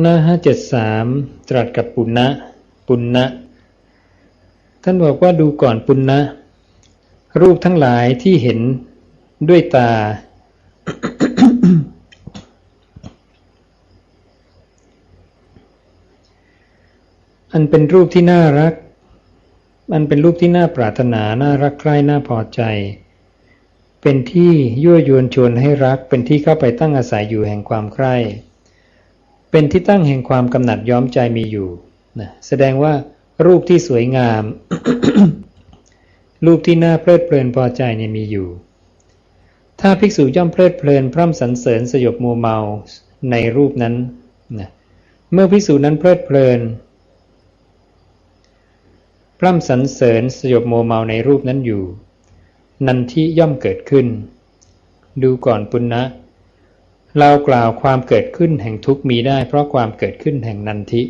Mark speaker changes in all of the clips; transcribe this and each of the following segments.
Speaker 1: หน้าห้าเจ็ดสามตรัสกับปุณณะปุณณะท่านบอกว่าดูก่อนปุณณะรูปทั้งหลายที่เห็นด้วยตา อันเป็นรูปที่น่ารัก อันเป็นรูปที่น่าปรารถนา น่ารักใคร่น่าพอใจ เป็นที่ยั่วยวนชวนให้รัก เป็นที่เข้าไปตั้งอาศัยอยู่แห่งความใคร่ เป็นที่ตั้งแห่งความกำหนัดย้อมใจมีอยู่นะแสดงว่ารูปที่สวยงาม รูปที่น่าเพลิดเพลินพอใจเนี่ยมีอยู่ ถ้าภิกษุย่อมเพลิดเพลินพร่ำสรรเสริญสยบมัวเมาในรูปนั้นนะเมื่อภิกษุนั้นเพลิดเพลิน พร่ำสรรเสริญสยบโมเมาในรูปนั้นอยู่ นันทิย่อมเกิดขึ้น ดูก่อนปุณณะ เรากล่าวความเกิดขึ้นแห่งทุกมีได้ เพราะความเกิดขึ้นแห่งนันทิ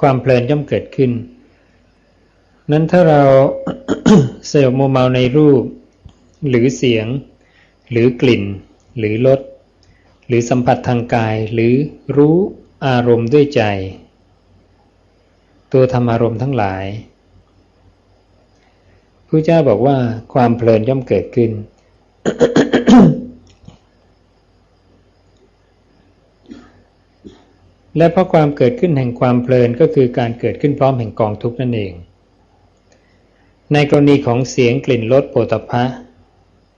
Speaker 1: ความเพลินย่อมเกิดขึ้น นั้นถ้าเราสยบโมเมาในรูป หรือเสียง หรือกลิ่น หรือรสหรือสัมผัสทางกายหรือรู้อารมณ์ด้วยใจ ตัวธรรมอารมณ์ทั้งหลาย พระเจ้าบอกว่าความเพลินย่อมเกิดขึ้น และเพราะความเกิดขึ้นแห่งความเพลินก็คือการเกิดขึ้นพร้อมแห่งกองทุกข์นั่นเอง ในกรณีของเสียงกลิ่นรสโผฏฐะ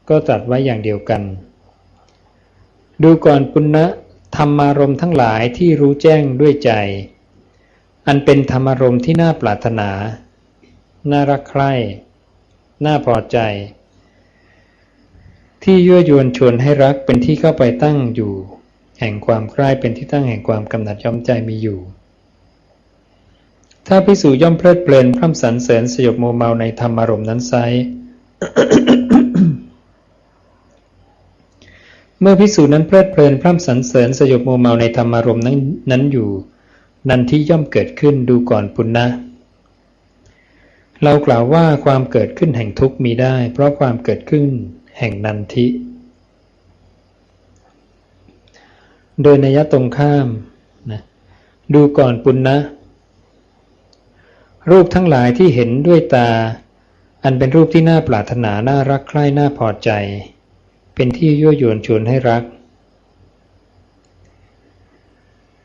Speaker 1: ก็ตรัสไว้อย่างเดียวกัน ดูก่อนปุณณะธรรมารมทั้งหลายที่รู้แจ้งด้วยใจ อันเป็นธรรมารมที่น่าปรารถนา น่ารักใคร่ น่าพอใจ ที่ยั่วยวนชวนให้รักเป็นที่เข้าไปตั้งอยู่ แห่งความใคร่เป็นที่ตั้งแห่งความกำหนัดย่อมใจมีอยู่ ถ้าพิสูจย่อมเพลิดเพลินพร่ำสรรเสริญสยบโมเมาในธรรมารมณ์นั้นไซเมื่อพิสูจนั้นเพลิดเพลินพร่ำสรรเสริญสยบโมเมาในธรรมารมณ์นั้นนั้นอยู่ นันที่ย่อมเกิดขึ้นดูก่อนปุณณนะ เรากล่าวว่าความเกิดขึ้นแห่งทุกข์มีได้ เพราะความเกิดขึ้นแห่งนันทิ โดยนัยตรงข้ามนะดูก่อนปุณณนะรูปทั้งหลายที่เห็นด้วยตา อันเป็นรูปที่น่าปรารถนาน่ารักใคร่น่าพอใจ เป็นที่ยั่วยวนชวนให้รัก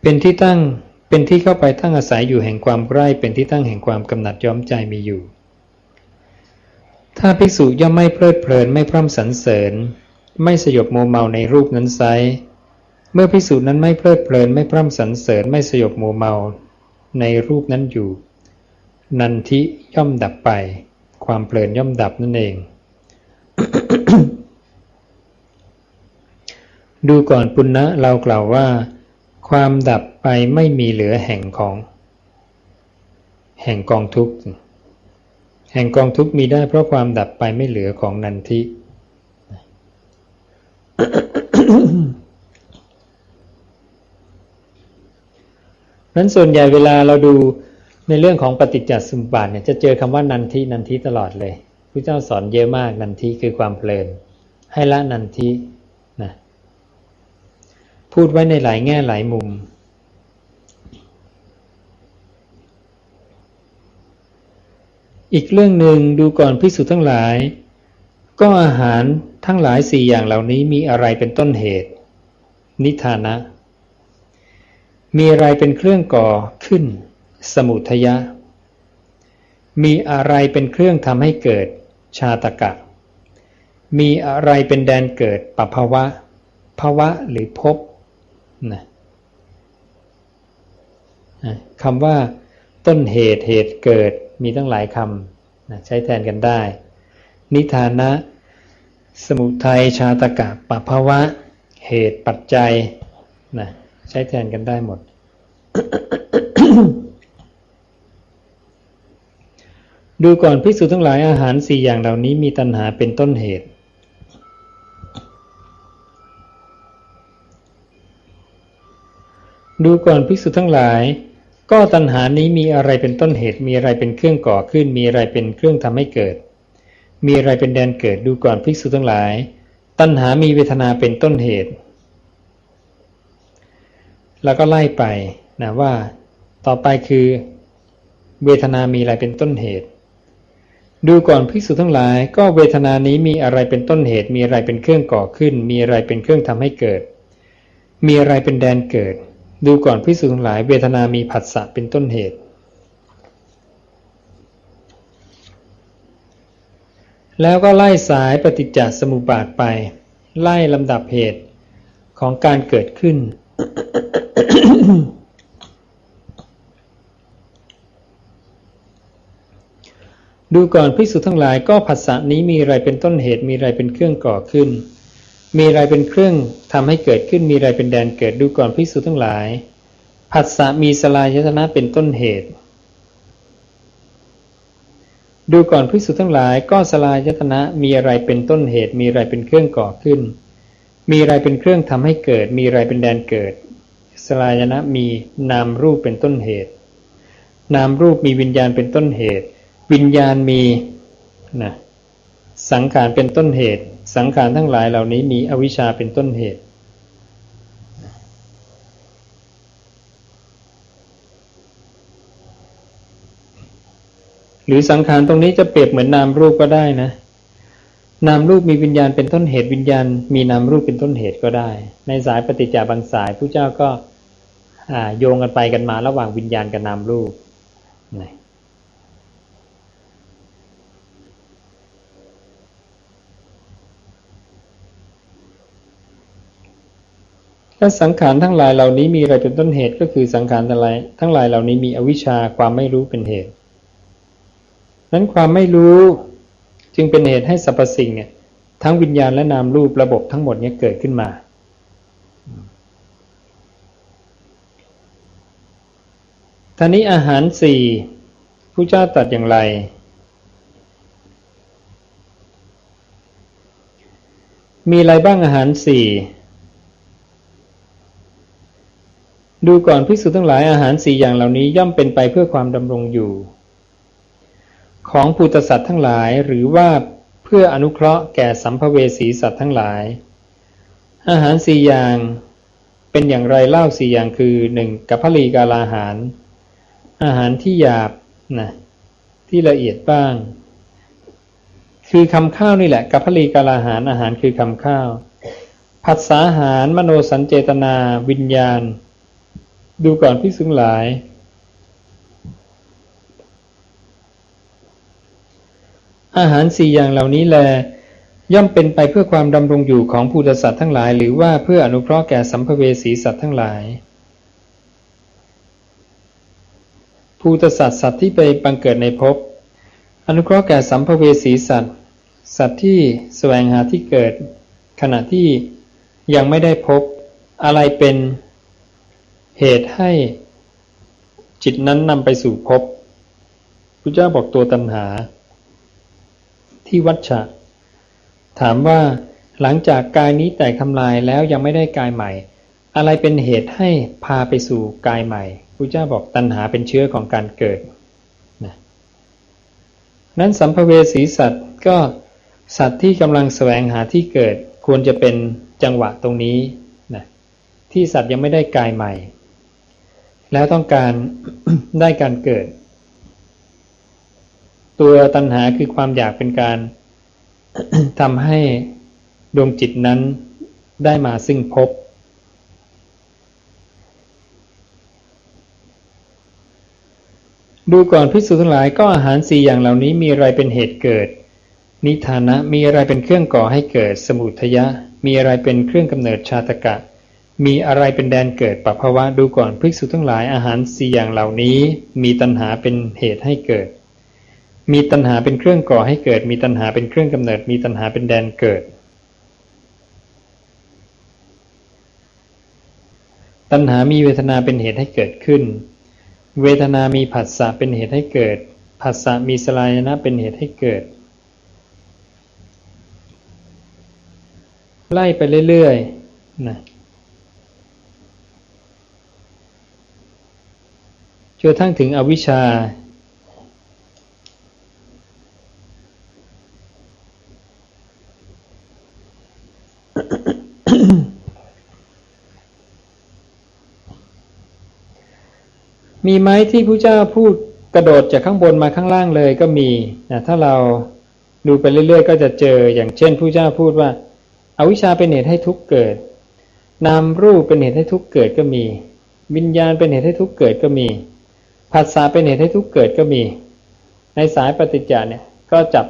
Speaker 1: เป็นที่ตั้ง เป็นที่เข้าไปตั้งอาศัยอยู่แห่งความใกล้เป็นที่ตั้งแห่งความกำหนัดย้อมใจมีอยู่ ถ้าภิกษุย่อมไม่เพลิดเพลินไม่พร่ำสรรเสริญ ไม่สยบโมเมาในรูปนั้นไซเมื่อภิกษุนั้นไม่เพลิดเพลินไม่พร่ำสรรเสริญไม่สยบโมเมาในรูปนั้นอยู่ นันทิย่อมดับไป ความเพลินย่อมดับนั่นเอง ดูก่อนปุณณะเรากล่าวว่า ความดับไปไม่มีเหลือแห่งของ แห่งกองทุกข์ แห่งกองทุกข์มีได้เพราะความดับไปไม่เหลือของนันทินั้นส่วนใหญ่เวลาเราดูในเรื่องของปฏิจจสมุปบาทเนี่ยจะเจอคำว่านันทินันทิตลอดเลยพระเจ้าสอนเยอะมากนันทิคือความเพลิน ให้ละนันทิ พูดไว้ในหลายแง่หลายมุม อีกเรื่องหนึ่งดูก่อนพิสูจทั้งหลาย ก็อาหารทั้งหลายสี่อย่างเหล่านี้มีอะไรเป็นต้นเหตุ นิทานะ มีอะไรเป็นเครื่องก่อขึ้น สมุทยะ มีอะไรเป็นเครื่องทำให้เกิด ชาตกะ มีอะไรเป็นแดนเกิดปภาวะภาวะหรือภพ นะคำว่าต้นเหตุเหตุเกิดมีตั้งหลายคำนะใช้แทนกันได้ นิทานะ สมุทัยชาตกะปภาวะ เหตุปัจจัยนะใช้แทนกันได้หมด ดูก่อนพิสูจน์ทั้งหลายอาหารสี่อย่างเหล่านี้มีตัณหาเป็นต้นเหตุ ดูก่อนภิกษุทั้งหลาย ก็ตัณหานี้มีอะไรเป็นต้นเหตุ มีอะไรเป็นเครื่องก่อขึ้น มีอะไรเป็นเครื่องทำให้เกิด มีอะไรเป็นแดนเกิด ดูก่อนภิกษุทั้งหลาย ตัณหามีเวทนาเป็นต้นเหตุ แล้วก็ไล่ไปนะว่า ต่อไปคือ เวทนามีอะไรเป็นต้นเหตุ ดูก่อนภิกษุทั้งหลาย ก็เวทนานี้มีอะไรเป็นต้นเหตุ มีอะไรเป็นเครื่องก่อขึ้น มีอะไรเป็นเครื่องทำให้เกิด มีอะไรเป็นแดนเกิด ดูก่อนภิกษุทั้งหลายเวทนามีผัสสะเป็นต้นเหตุ แล้วก็ไล่สายปฏิจจสมุปบาทไป ไล่ลำดับเหตุของการเกิดขึ้น ดูก่อนภิกษุทั้งหลายก็ผัสสะนี้มีอะไรเป็นต้นเหตุมีอะไรเป็นเครื่องก่อขึ้น มีอะไรเป็นเครื่องทำให้เกิดขึ้นมีอะไรเป็นแดนเกิดดูก่อนภิกษุทั้งหลาย ผัสสะมีสลายยตนะเป็นต้นเหตุ ดูก่อนภิกษุทั้งหลาย ก็สลายยตนะมีอะไรเป็นต้นเหตุ มีอะไรเป็นเครื่องก่อขึ้น มีอะไรเป็นเครื่องทำให้เกิด มีอะไรเป็นแดนเกิด สลายยนะมีนามรูปเป็นต้นเหตุ นามรูปมีวิญญาณเป็นต้นเหตุ วิญญาณมีนะสังขารเป็นต้นเหตุ สังขารทั้งหลายเหล่านี้มีอวิชชาเป็นต้นเหตุ หรือสังขารตรงนี้จะเปรียบเหมือนนามรูปก็ได้นะ นามรูปมีวิญญาณเป็นต้นเหตุวิญญาณ มีนามรูปเป็นต้นเหตุก็ได้ ในสายปฏิจจาบางสายผู้เจ้าก็โยงกันไปกันมาระหว่างวิญญาณกับนามรูป และสังขารทั้งหลายเหล่านี้มีอะไรเป็นต้นเหตุก็คือสังขารทั้งหลายทั้งหลายเหล่านี้มีอวิชชาความไม่รู้เป็นเหตุ นั้นความไม่รู้จึงเป็นเหตุให้สรรพสิ่งเนี่ยทั้งวิญญาณและนามรูประบบทั้งหมดนี้เกิดขึ้นมา ท่านี้อาหารสี่ผู้เจ้าตัดอย่างไร มีอะไรบ้างอาหารสี่ ดูก่อนภิกษุทั้งหลายอาหารสี่อย่างเหล่านี้ย่อมเป็นไปเพื่อความดำรงอยู่ ของภูตสัตว์ทั้งหลายหรือว่าเพื่ออนุเคราะห์แก่สัมภเวสีสัตว์ทั้งหลาย อาหารสี่อย่างเป็นอย่างไรเล่าสี่อย่างคือหนึ่งกัพลีกาลาหาร อาหารที่หยาบนะที่ละเอียดบ้าง คือคำข้าวนี่แหละกัพลีกาลาหารอาหารคือคำข้าวผัสสาหารมโนสัญเจตนาวิญญาณ ดูก่อนพิสุงหลาย อาหารสี่อย่างเหล่านี้แล ย่อมเป็นไปเพื่อความดำรงอยู่ของภูตสัตว์ทั้งหลาย หรือว่าเพื่ออนุเคราะห์แก่สัมภเวสีสัตว์ทั้งหลายภูตสัตว์สัตว์ที่ไปบังเกิดในภพอนุเคราะห์แก่สัมภเวสีสัตว์ สัตว์ที่แสวงหาที่เกิด ขณะที่ยังไม่ได้พบ อะไรเป็น เหตุให้จิตนั้นนำไปสู่ภพพระเจ้าบอกตัวตัณหา ที่วัชชะ ถามว่าหลังจากกายนี้แตกทำลายแล้วยังไม่ได้กายใหม่ อะไรเป็นเหตุให้พาไปสู่กายใหม่พระเจ้าบอกตัณหาเป็นเชื้อของการเกิดนะนั้นสัมภเวสีสัตว์ก็สัตว์ที่กำลังแสวงหาที่เกิดควรจะเป็นจังหวะตรงนี้นะที่สัตว์ยังไม่ได้กายใหม่ แล้วต้องการได้การเกิด ตัวตัณหาคือความอยากเป็นการทำให้ดวงจิตนั้นได้มาซึ่งพบ ดูก่อนพิสูจน์ทั้งหลายก็อาหารสี่อย่างเหล่านี้มีอะไรเป็นเหตุเกิด นิทานะมีอะไรเป็นเครื่องก่อให้เกิดสมุทยะ มีอะไรเป็นเครื่องกำเนิดชาตกะ มีอะไรเป็นแดนเกิดปัภาวะดูก่อนภิกษุทั้งหลายอาหารสี่อย่างเหล่านี้ มีตัณหาเป็นเหตุให้เกิด มีตัณหาเป็นเครื่องก่อให้เกิด มีตัณหาเป็นเครื่องกำเนิด มีตัณหาเป็นแดนเกิด ตัณหามีเวทนาเป็นเหตุให้เกิดขึ้น เวทนามีผัสสะเป็นเหตุให้เกิดผัสสะมีสลายนะเป็นเหตุให้เกิด ไล่ไปเรื่อยๆนะ จนทั้งถึงอวิชชา มีไหมที่พระเจ้าพูดกระโดดจากข้างบนมาข้างล่างเลยก็มีนะถ้าเราดูไปเรื่อยๆ ก็จะเจออย่างเช่นพระเจ้าพูดว่าอาวิชชาเป็นเหตุให้ทุกข์เกิด นามรูปเป็นเหตุให้ทุกข์เกิดก็มี วิญญาณเป็นเหตุให้ทุกข์เกิดก็มี ภาษาเป็นเหตุให้ทุกเกิดก็มี ในสายปฏิจจาเนี่ยก็จับ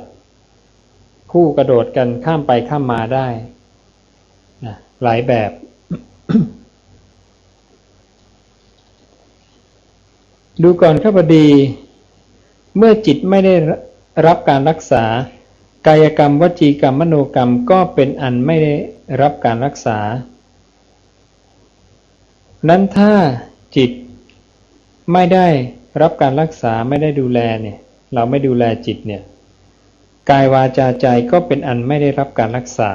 Speaker 1: คู่กระโดดกันข้ามไปข้ามมาได้นะหลายแบบ ดูก่อนข้าพดี เมื่อจิตไม่ได้รับการรักษา กายกรรมวจีกรรมมโนกรรมก็เป็นอันไม่ได้รับการรักษา นั้นถ้าจิต ไม่ได้รับการรักษาไม่ได้ดูแลเนี่ย เราไม่ดูแลจิตเนี่ยกายวาจาใจก็เป็นอันไม่ได้รับการรักษา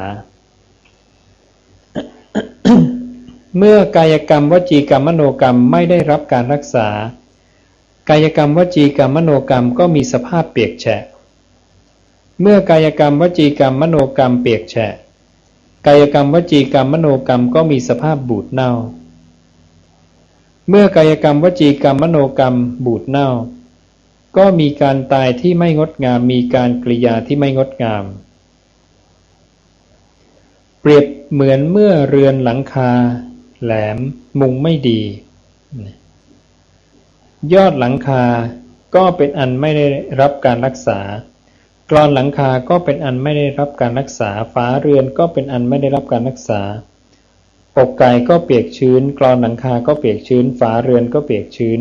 Speaker 1: เมื่อกายกรรมวจีกรรมมโนกรรมไม่ได้รับการรักษา กายกรรมวจีกรรมมโนกรรมก็มีสภาพเปียกแฉะ เมื่อกายกรรมวจีกรรมมโนกรรมเปียกแฉะ กายกรรมวจีกรรมมโนกรรมก็มีสภาพบูดเน่า เมื่อกายกรรมวจีกรรมมโนกรรมบูดเน่า ก็มีการตายที่ไม่งดงาม มีการกริยาที่ไม่งดงาม เปรียบเหมือนเมื่อเรือนหลังคา แหลม มุงไม่ดี ยอดหลังคาก็เป็นอันไม่ได้รับการรักษากรอนหลังคาก็เป็นอันไม่ได้รับการรักษาฝาเรือนก็เป็นอันไม่ได้รับการรักษา อกไก่ก็เปียกชื้น กรอนหลังคาก็เปียกชื้น ฝาเรือนก็เปียกชื้น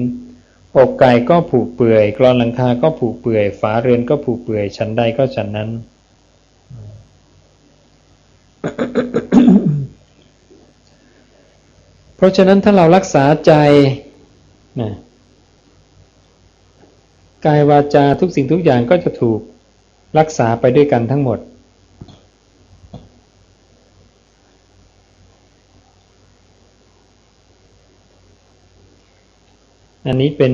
Speaker 1: อกไก่ก็ผุเปื่อย กรอนหลังคาก็ผุเปื่อย ฝาเรือนก็ผุเปื่อย ชั้นใดก็ชั้นนั้น เพราะฉะนั้นถ้าเรารักษาใจนะกายวาจาทุกสิ่งทุกอย่างก็จะถูกรักษาไปด้วยกันทั้งหมด อันนี้เป็น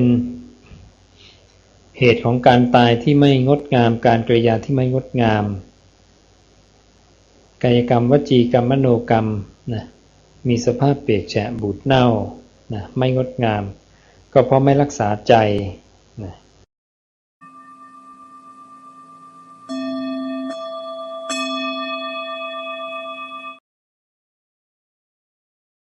Speaker 1: เหตุของการตายที่ไม่งดงาม การกริยาที่ไม่งดงาม กายกรรมวจีกรรมมโนกรรมนะมีสภาพเปียกแฉะบูดเน่านะไม่งดงาม ก็เพราะไม่รักษาใจนะ